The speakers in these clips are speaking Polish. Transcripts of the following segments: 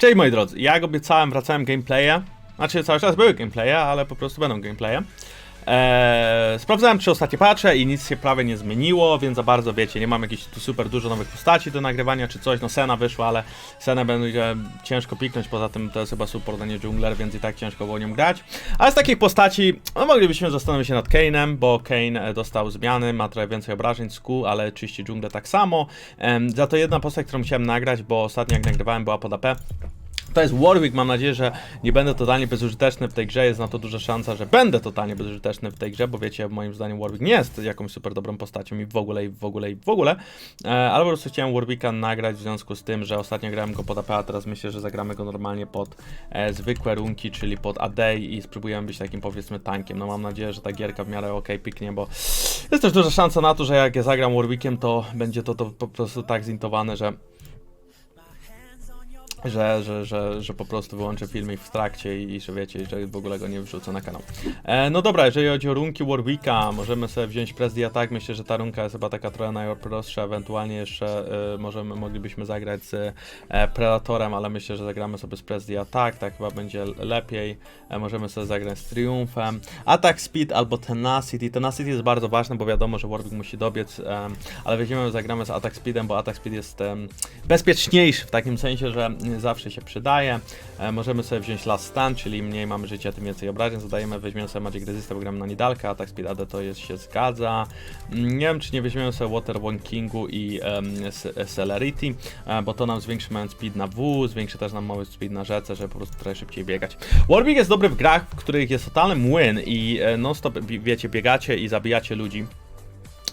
Cześć moi drodzy, jak obiecałem, wracałem gameplaye. Znaczy cały czas były gameplaye, ale po prostu będą gameplaye. Eee, sprawdzałem czy ostatnie patche i nic się prawie nie zmieniło, więc za bardzo wiecie, nie mam jakichś tu super dużo nowych postaci do nagrywania czy coś, no Sena wyszła, ale Senę będzie ciężko piknąć, poza tym to jest chyba support, a nie jungler, więc i tak ciężko było nią grać. Ale z takich postaci, no moglibyśmy zastanowić się nad Kane'em, bo Kane e, dostał zmiany, ma trochę więcej obrażeń z Q, ale czyści dżunglę tak samo. Za to jedna postać, którą chciałem nagrać, bo ostatnio jak nagrywałem była pod AP, to jest Warwick, mam nadzieję, że nie będę totalnie bezużyteczny w tej grze, jest na to duża szansa, że będę totalnie bezużyteczny w tej grze, bo wiecie, moim zdaniem Warwick nie jest jakąś super dobrą postacią i w ogóle, i w ogóle, i w ogóle, e, ale po prostu chciałem Warwicka nagrać w związku z tym, że ostatnio grałem go pod AP, a teraz myślę, że zagramy go normalnie pod e, zwykłe runki, czyli pod AD i spróbujemy być takim powiedzmy tankiem, no mam nadzieję, że ta gierka w miarę ok piknie, bo jest też duża szansa na to, że jak ja zagram Warwickiem, to będzie to, to po prostu tak zintowane, że że, że, że, że po prostu wyłączę filmik w trakcie i, że wiecie, że w ogóle go nie wrzucę na kanał. E, no dobra, jeżeli chodzi o runki Warwicka, możemy sobie wziąć Presdi Attack, myślę, że ta runka jest chyba taka trochę najprostsza, ewentualnie jeszcze e, możemy, moglibyśmy zagrać z e, Predatorem, ale myślę, że zagramy sobie z Presdi Attack, tak chyba będzie lepiej. E, możemy sobie zagrać z Triumfem. Attack Speed albo Tenacity. Tenacity jest bardzo ważne, bo wiadomo, że Warwick musi dobiec, em, ale weźmiemy, zagramy z Attack Speedem, bo Attack Speed jest em, bezpieczniejszy w takim sensie, że zawsze się przydaje. E, możemy sobie wziąć Last Stand, czyli mniej mamy życia, tym więcej obrażeń zadajemy. Weźmiemy sobie Magic Resistę, bo gramy na Nidalkę, Attack Speed AD to jest, się zgadza. Mm, Nie wiem, czy nie weźmiemy sobie Water One Kingu i um, Celerity, e, bo to nam zwiększy moment speed na W, zwiększy też nam mały speed na rzece, żeby po prostu trochę szybciej biegać. Warwick jest dobry w grach, w których jest totalny młyn i e, non-stop, wiecie, biegacie i zabijacie ludzi.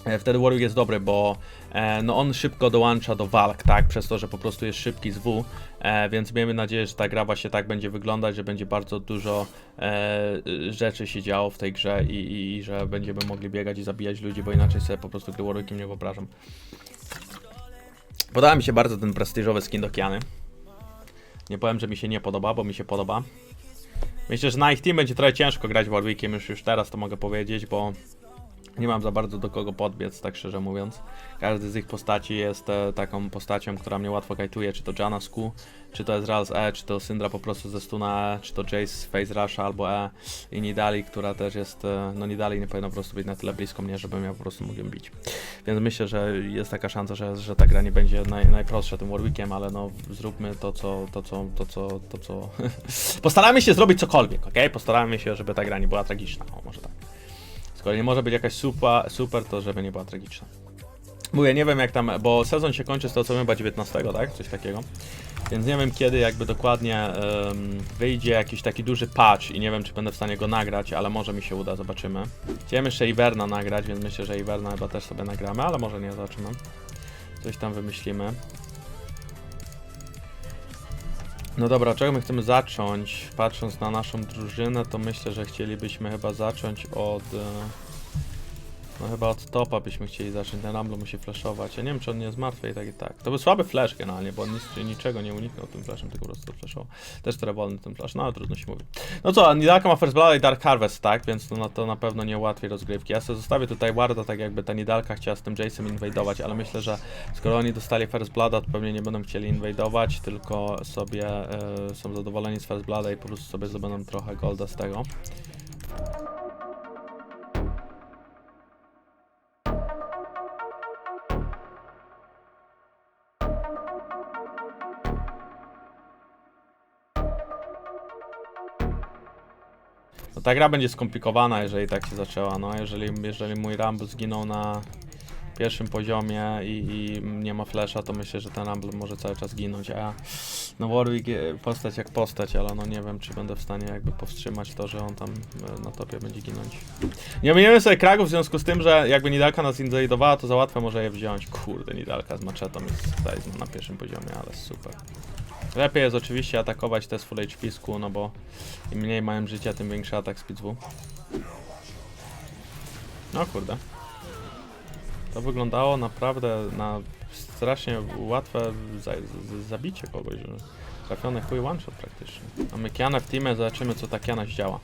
E, Wtedy Warwick jest dobry, bo e, no on szybko dołącza do walk, tak? Przez to, że po prostu jest szybki z W, e, więc miejmy nadzieję, że ta gra właśnie tak będzie wyglądać, że będzie bardzo dużo e, rzeczy się działo w tej grze i, i, i że będziemy mogli biegać i zabijać ludzi, bo inaczej sobie po prostu gdy Warwickiem nie wyobrażam. Podoba mi się bardzo ten prestiżowy skin do Kiany. Nie powiem, że mi się nie podoba, bo mi się podoba. Myślę, że na ich team będzie trochę ciężko grać Warwickiem, już, już teraz to mogę powiedzieć, bo nie mam za bardzo do kogo podbiec, tak szczerze mówiąc. Każdy z ich postaci jest e, taką postacią, która mnie łatwo kajtuje, czy to Jana z Q, czy to Ezreal z E, czy to Syndra po prostu ze stuna E, czy to Jace z Face Rusha albo E i Nidali, która też jest, e, no Nidali nie powinna po prostu być na tyle blisko mnie, żebym ja po prostu mógł ją bić. Więc myślę, że jest taka szansa, że, że ta gra nie będzie naj, najprostsza tym Warwickiem, ale no zróbmy to, co, to, co, to, co, to, co... Postaramy się zrobić cokolwiek, ok? Postaramy się, żeby ta gra nie była tragiczna, o może tak. Skoro nie może być jakaś super, super, to żeby nie była tragiczna. Mówię, nie wiem jak tam, bo sezon się kończy z tego co wiem, chyba 19, tak? Coś takiego. Więc nie wiem kiedy jakby dokładnie em, wyjdzie jakiś taki duży patch i nie wiem czy będę w stanie go nagrać, ale może mi się uda, zobaczymy. Chciałem jeszcze Iverna nagrać, więc myślę, że Iverna chyba też sobie nagramy, ale może nie, zobaczymy. Coś tam wymyślimy. No dobra, czego my chcemy zacząć? Patrząc na naszą drużynę, to myślę, że chcielibyśmy chyba zacząć od... No chyba od topa byśmy chcieli zacząć, ten Rumble musi flashować. Ja nie wiem, czy on nie jest martwy i tak i tak. To był słaby flash generalnie, bo on nic, niczego nie uniknął tym flashem, tylko po prostu flashował. Też trochę wolny ten flash, no ale trudno się mówi. No co, Nidalka ma First Blood i Dark Harvest, tak? Więc to, na pewno nie ułatwi rozgrywki. Ja sobie zostawię tutaj Warda, tak jakby ta Nidalka chciała z tym Jace'em inwadować, ale myślę, że skoro oni dostali First Blooda, to pewnie nie będą chcieli inwadować, tylko sobie e, są zadowoleni z First Blooda i po prostu sobie zdobędą trochę golda z tego. Ta gra będzie skomplikowana, jeżeli tak się zaczęła. No, jeżeli, jeżeli mój Rumble zginął na pierwszym poziomie i, i nie ma flasha, to myślę, że ten Rumble może cały czas ginąć, a no Warwick e, postać jak postać, ale no nie wiem, czy będę w stanie jakby powstrzymać to, że on tam e, na topie będzie ginąć. Nie ominiemy sobie kragów w związku z tym, że jakby Nidalka nas inwaidowała, to za łatwo może je wziąć. Kurde, Nidalka z maczetą jest tutaj na pierwszym poziomie, ale super. Lepiej jest oczywiście atakować te z full HP Q, no bo im mniej mają życia, tym większy atak speed W. No kurde. To wyglądało naprawdę na strasznie łatwe za z- zabicie kogoś, trafiony chuj one shot praktycznie. Mamy Kianę w teamie, zobaczymy co ta Kiana zdziała.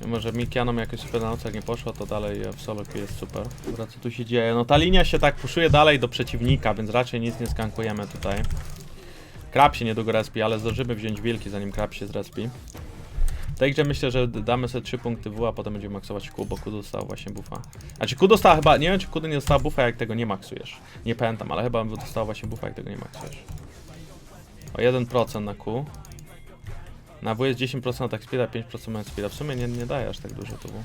Mimo, że mi Kianą jakoś super na nocach nie poszło, to dalej w solo jest super. Dobra, co tu się dzieje? No ta linia się tak puszuje dalej do przeciwnika, więc raczej nic nie skankujemy tutaj. Krab się niedługo respi, ale zdążymy wziąć wilki zanim krab się zrespi. Grze myślę, że damy sobie 3 punkty W, a potem będziemy maksować Q, bo Q dostał właśnie buffa. Znaczy Q dostała chyba, nie wiem czy Q nie dostała buffa jak tego nie maksujesz. Nie pamiętam, ale chyba dostała właśnie buffa jak tego nie maksujesz. O 1% na Q. Na W jest 10% attack speeda, 5% movement speeda. W sumie nie, nie daje aż tak dużo W.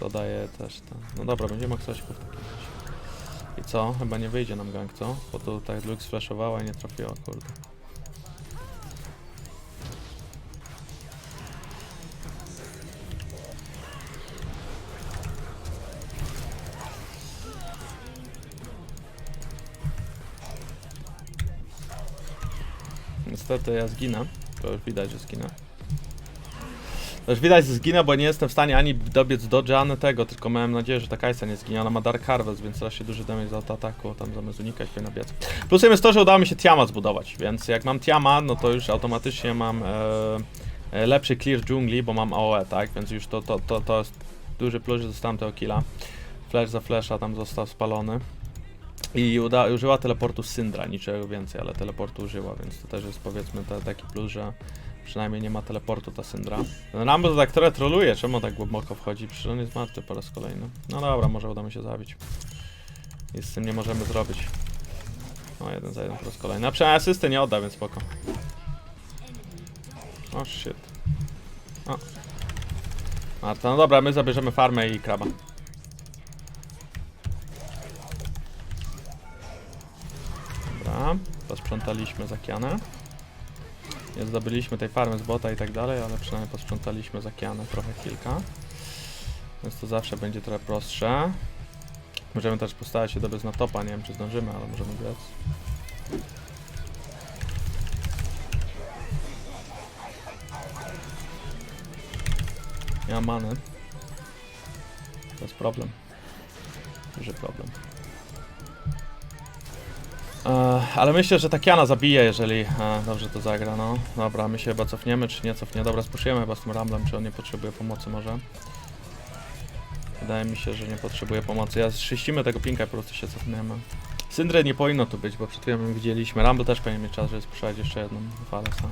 To daje też ten. No dobra, będziemy maksować Q w takim razie. I co? Chyba nie wyjdzie nam gang, co? Bo to tak Lux flashowała i nie trafiła, kurde. Niestety ja zginę. To już widać, że zginę. Już widać, że zginę, bo nie jestem w stanie ani dobiec do ani tego, tylko miałem nadzieję, że ta Kajsa nie zginie. Ona ma Dark Harvest, więc raczej duży damage za ataku, tam zamiast unikać powinna biec. Plusem jest to, że udało mi się Tiama zbudować, więc jak mam Tiama, no to już automatycznie mam e, e, lepszy clear dżungli, bo mam AOE, tak? Więc już to, to, to, to jest duży plus, że dostałem tego killa. Flash za flasha tam został spalony. I uda, użyła teleportu Syndra, niczego więcej, ale teleportu użyła, więc to też jest powiedzmy taki plus, że przynajmniej nie ma teleportu ta Syndra. Ten Rumble to tak trochę troluje, czemu tak głęboko wchodzi? Przecież on jest martwy po raz kolejny. No dobra, może uda mi się zabić. I z tym nie możemy zrobić. O, jeden za jeden po raz kolejny. A przynajmniej asysty nie odda, więc spoko. O shit. O. Marta, no dobra, my zabierzemy farmę i kraba. Dobra, posprzątaliśmy zakianę. Nie zdobyliśmy tej farmy z bota i tak dalej, ale przynajmniej posprzątaliśmy zakianę trochę kilka. Więc to zawsze będzie trochę prostsze. Możemy też postarać się dobiec na topa, nie wiem czy zdążymy, ale możemy biec. Nie mam many. To jest problem. Duży problem. E, ale myślę, że Takiana zabije, jeżeli e, dobrze to zagra, no. Dobra, my się chyba cofniemy, czy nie cofnie. Dobra, spuszujemy chyba z tym Ramblem, czy on nie potrzebuje pomocy może. Wydaje mi się, że nie potrzebuje pomocy. Ja zczyścimy tego pinka po prostu się cofniemy. Syndry nie powinno tu być, bo przed chwilą widzieliśmy. Rumble też powinien mieć czas, żeby spuszczać jeszcze jedną falę sam.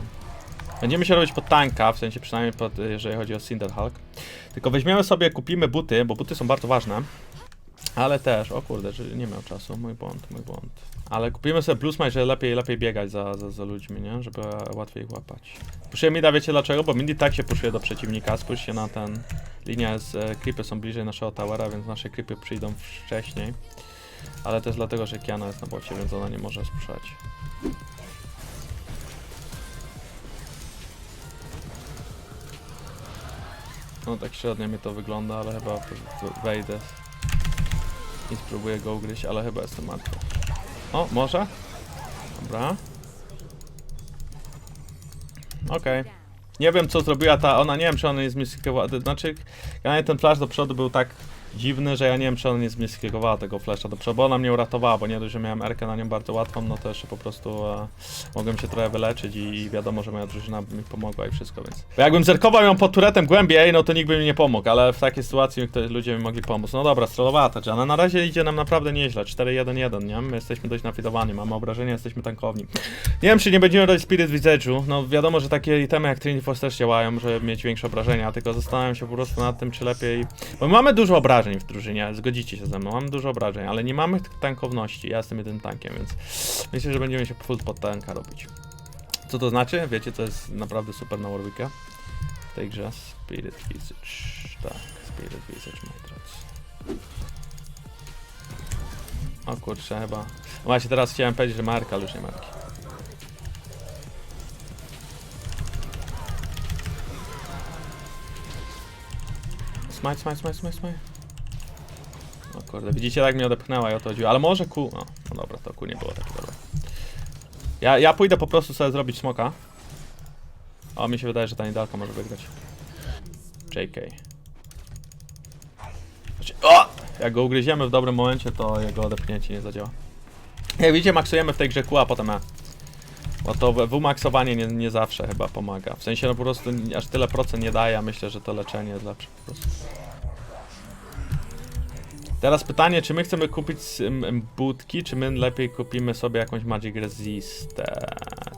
Będziemy się robić pod tanka, w sensie przynajmniej pod, jeżeli chodzi o Cinder Hulk. Tylko weźmiemy sobie, kupimy buty, bo buty są bardzo ważne. Ale też, o kurde, że nie miał czasu, mój błąd, mój błąd. Ale kupimy sobie plus Smite, żeby lepiej, lepiej biegać za, za, za ludźmi, nie? Żeby łatwiej ich łapać. Puszuję mida, wiecie dlaczego? Bo Mindy tak się puszuje do przeciwnika, spójrzcie na ten... Linia z e, creepy są bliżej naszego towera, więc nasze creepy przyjdą wcześniej. Ale też dlatego, że Kiana jest na bocie, więc ona nie może spuszczać. No tak średnio mi to wygląda, ale chyba wejdę i spróbuję go ugryźć, ale chyba jestem martwy. O, może? Dobra. Okej. Nie wiem co zrobiła ta, ona nie wiem czy ona nie zmiskowała, znaczy generalnie ten flash do przodu był tak dziwny, że ja nie wiem czy ona nie zmiskowała tego flasha do przodu, bo ona mnie uratowała, bo nie dość, że miałem Erkę na nią bardzo łatwą, no to jeszcze po prostu e, mogłem się trochę wyleczyć i, i wiadomo, że moja drużyna mi pomogła i wszystko, więc... Bo jakbym zerkował ją pod turetem głębiej, no to nikt by mi nie pomógł, ale w takiej sytuacji ludzie mi mogli pomóc. No dobra, strollowała ta Jana, na razie idzie nam naprawdę nieźle, 4-1-1, nie? My jesteśmy dość nafidowani, mamy obrażenia, jesteśmy tankowni. Nie wiem, czy nie będziemy robić Spirit Visage'u. No wiadomo, że takie itemy jak Trinity Force też działają, żeby mieć większe obrażenia, tylko zastanawiam się po prostu nad tym, czy lepiej... Bo my mamy dużo obrażeń w drużynie, zgodzicie się ze mną, mamy dużo obrażeń, ale nie mamy tankowności, ja jestem jednym tankiem, więc myślę, że będziemy się full pod tanka robić. Co to znaczy? Wiecie, co jest naprawdę super na Warwicka? W tej grze Spirit Visage. Tak, Spirit Visage, moi drodzy. O kurczę, chyba... No Właśnie teraz chciałem powiedzieć, że marka, ale już nie marki. Smite, smite, smite, smite, smite. Kurde, widzicie jak mnie odepchnęła i o to chodziło, ale może ku... O, no dobra, to ku nie było takie dobre. Ja, ja pójdę po prostu sobie zrobić smoka. O, mi się wydaje, że ta nidalka może wygrać. JK. Znaczy, o! Jak go ugryziemy w dobrym momencie, to jego odepchnięcie nie zadziała. Jak widzicie, maksujemy w tej grze Q, a potem E. Bo to w- W-maksowanie nie, nie zawsze chyba pomaga. W sensie, no po prostu aż tyle procent nie daje, a myślę, że to leczenie jest lepsze po prostu. Teraz pytanie, czy my chcemy kupić budki, czy my lepiej kupimy sobie jakąś Magic Resistę?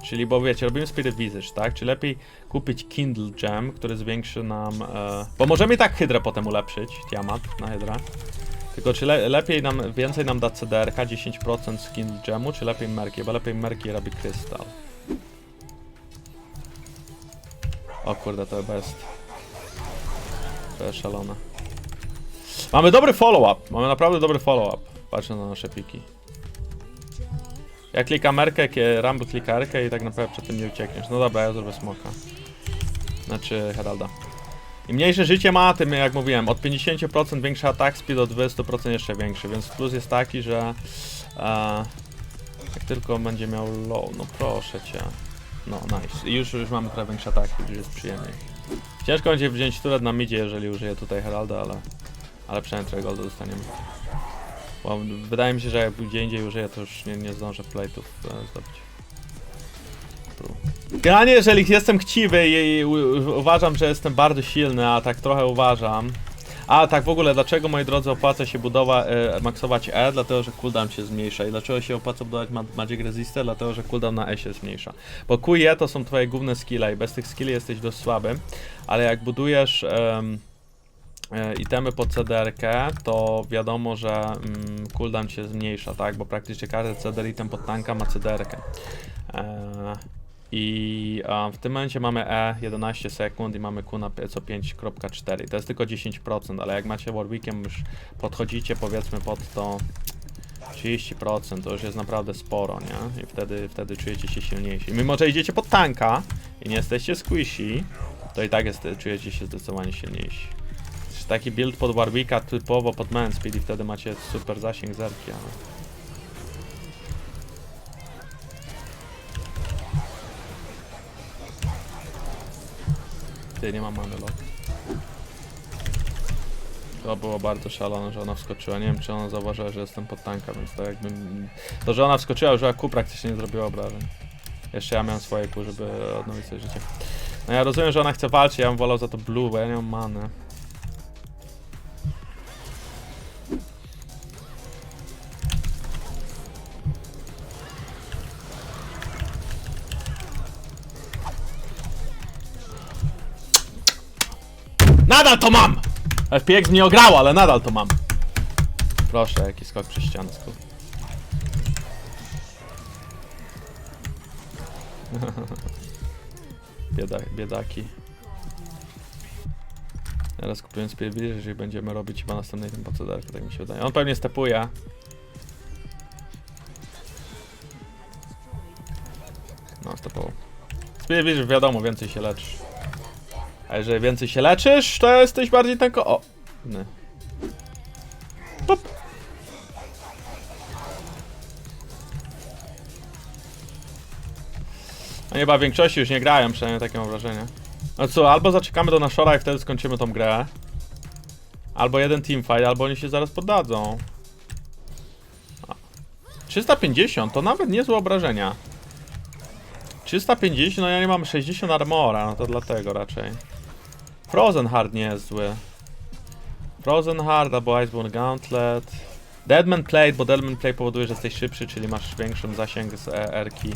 Czyli, bo wiecie, robimy Spirit Visage, tak? Czy lepiej kupić Kindle Gem, który zwiększy nam... E... Bo możemy i tak Hydrę potem ulepszyć, Tiamat na Hydrę. Tylko czy le lepiej nam, więcej nam da CDR-ka, 10% z Kindle Gemu, czy lepiej Merki? Bo lepiej Merki robi krystal. O kurde, to jest. To jest szalone. Mamy dobry follow-up. Mamy naprawdę dobry follow-up. Patrzę na nasze piki. Ja klikam Merkę, Rumble klika i tak naprawdę przed tym nie uciekniesz. No dobra, ja zrobię smoka. Znaczy Heralda. Im mniejsze życie ma, tym jak mówiłem, od 50% większy atak speed, od 20% jeszcze większy, więc plus jest taki, że e, jak tylko będzie miał low, no proszę cię. No nice. I już, już mamy trochę większy atak, już jest przyjemniej. Ciężko będzie wziąć turet na midzie, jeżeli użyję tutaj Heralda, ale, ale przynajmniej trochę golda dostaniemy. Bo wydaje mi się, że jak gdzie indziej użyję, to już nie, nie zdążę plate'ów e, zdobyć. Generalnie, jeżeli jestem chciwy i, i u- uważam, że jestem bardzo silny, a tak trochę uważam. A tak w ogóle, dlaczego moi drodzy opłaca się budowa, e, maksować E? Dlatego, że cooldown się zmniejsza. I dlaczego się opłaca budować ma Magic Resistor? Dlatego, że cooldown na E się zmniejsza. Bo Q i E to są twoje główne skille i bez tych skilli jesteś dość słaby. Ale jak budujesz itemy pod CDR-kę, to wiadomo, że mm, cooldown się zmniejsza, tak? Bo praktycznie każdy CDR item pod tanka ma CDR-kę. E, I w tym momencie mamy E 11 sekund i mamy Q na co 5.4. To jest tylko 10%, ale jak macie Warwickiem już podchodzicie powiedzmy pod to 30%, to już jest naprawdę sporo, nie? I wtedy, wtedy czujecie się silniejsi. Mimo, że idziecie pod tanka i nie jesteście squishy, to i tak jest, czujecie się zdecydowanie silniejsi. Taki build pod Warwicka typowo pod Man Speed i wtedy macie super zasięg zerki, ale... Ty, nie mam many lock. To było bardzo szalone, że ona wskoczyła. Nie wiem, czy ona zauważyła, że jestem pod tanka, więc to jakby... To, że ona wskoczyła, już Q praktycznie nie zrobiła obrażeń. Jeszcze ja miałem swoje Q, żeby odnowić sobie życie. No ja rozumiem, że ona chce walczyć, ja bym wolał za to blue, bo ja nie mam many. Nadal to mam! FPX mnie ograło, ale nadal to mam. Proszę, jaki skok przy ściansku. Bieda, biedaki. Teraz kupując Spirit jeżeli będziemy robić chyba następnej tym procederkę, tak mi się wydaje. On pewnie stepuje. No, stepował. Vision, wiadomo, więcej się leczysz. A jeżeli więcej się leczysz, to jesteś bardziej tanko... O! Nie. Pop. A chyba w większości już nie grają, przynajmniej takie mam wrażenie. No co, albo zaczekamy do Nashora i wtedy skończymy tą grę. Albo jeden teamfight, albo oni się zaraz poddadzą. A. 350 to nawet niezłe obrażenia. 350, no ja nie mam 60 armora, no to dlatego raczej. Frozen Heart nie jest zły. Frozen Heart albo Iceborne Gauntlet. Deadman Plate, bo Deadman Plate powoduje, że jesteś szybszy, czyli masz większą zasięg z e, R-ki.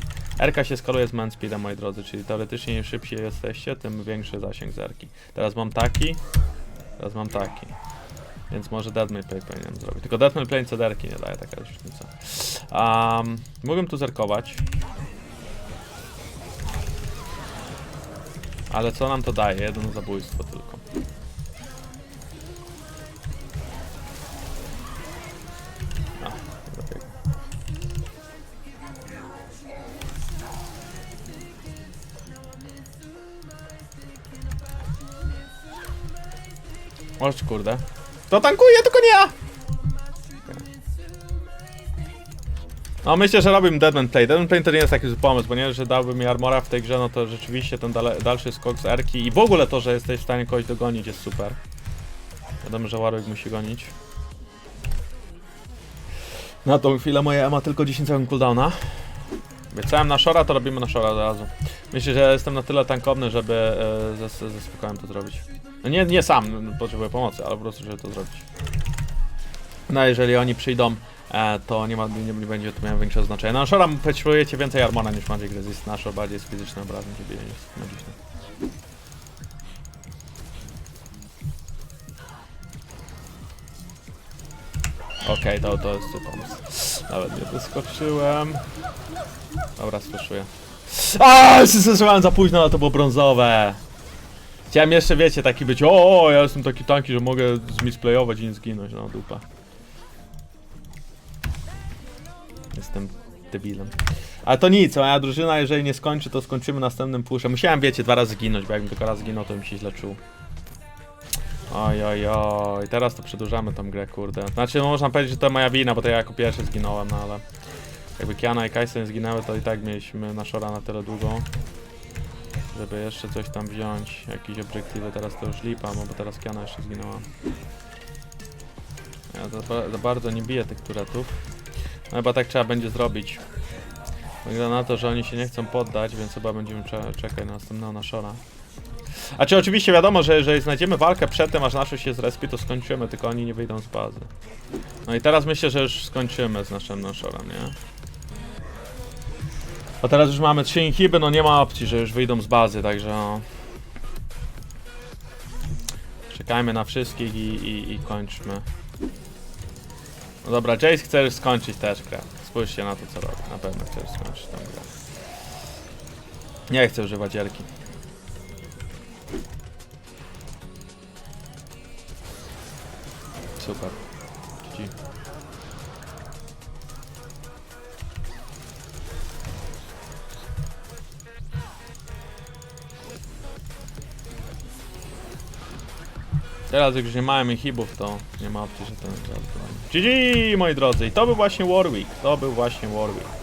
Się skaluje z man moi drodzy, czyli teoretycznie im szybciej jesteście, tym większy zasięg z R-ki. Teraz mam taki, teraz mam taki. Więc może Deadman Plate powinienem zrobić. Tylko Deadman Plate CDR-ki nie daje taka różnica. Um, tu zerkować. Ale co nam to daje? Jedno zabójstwo tylko. A. Możesz kurde. To tankuje, tylko nie ja! No myślę, że robiłbym Deadman Play. Deadman Play to nie jest taki pomysł, bo nie, że dałby mi armora w tej grze, no to rzeczywiście ten dalszy skok z Erki i w ogóle to, że jesteś w stanie kogoś dogonić jest super. Wiadomo, że Warwick musi gonić. Na tą chwilę moja E ma tylko 10 sekund cooldowna. Obiecałem na Shora, to robimy na Shora od. Myślę, że jestem na tyle tankowny, żeby e, ze, ze spokojem to zrobić. No nie, nie sam, potrzebuję pomocy, ale po prostu, żeby to zrobić. No jeżeli oni przyjdą, to nie, ma, nie, nie będzie to miało większego znaczenia. Na Shora potrzebujecie więcej armora niż Magic Resist. Na Shore bardziej jest fizyczny obrazny, żeby jest magiczny. Okej, to, to jest pomysł. Nawet nie wyskoczyłem. Dobra, słyszuję. A, zesłyszałem za późno, ale to było brązowe. Chciałem jeszcze, wiecie, taki być, o, o, ja jestem taki tanki, że mogę zmisplayować i nie zginąć, no dupa. Jestem debilem. Ale to nic, moja drużyna, jeżeli nie skończy, to skończymy następnym puszem. Musiałem, wiecie, dwa razy zginąć, bo jakbym tylko raz zginął, to bym się źle czuł. Oj, oj, oj, teraz to przedłużamy tą grę, kurde. Znaczy, no, można powiedzieć, że to moja wina, bo to ja jako pierwszy zginąłem, no ale... Jakby Kiana i Kajsen zginęły, to i tak mieliśmy na Shora na tyle długo. Żeby jeszcze coś tam wziąć, jakieś obiektywy, teraz to już lipa, no bo teraz Kiana jeszcze zginęła. Ja za, za bardzo nie biję tych turetów. Chyba tak trzeba będzie zrobić. Wygląda na to, że oni się nie chcą poddać, więc chyba będziemy cze czekać na następnego naszora. A czy oczywiście wiadomo, że jeżeli znajdziemy walkę przed tym, aż nasze się zrespi, to skończymy, tylko oni nie wyjdą z bazy. No i teraz myślę, że już skończymy z naszym naszorem, nie? A teraz już mamy trzy inhiby, no nie ma opcji, że już wyjdą z bazy, także no. Czekajmy na wszystkich i, i, i kończmy. No dobra, Jace chce już skończyć też grę. Spójrzcie na to, co robi. Na pewno chce już skończyć tę grę. Nie chcę używać Jerki. Super. Teraz jak już nie mamy hibów, to nie ma opcji, że ten GG, moi drodzy, i to był właśnie Warwick, to był właśnie Warwick.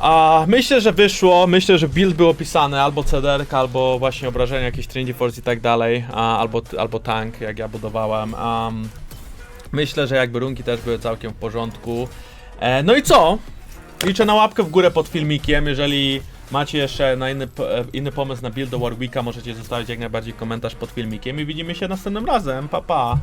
A myślę, że wyszło, myślę, że build był opisany, albo CDR, albo właśnie obrażenia, jakieś Trinity Force i tak dalej, a, albo, albo tank, jak ja budowałem. Um, myślę, że jakby runki też były całkiem w porządku. E, no i co? Liczę na łapkę w górę pod filmikiem, jeżeli macie jeszcze na inny, e, inny pomysł na build do Warwicka, możecie zostawić jak najbardziej komentarz pod filmikiem i widzimy się następnym razem, pa pa!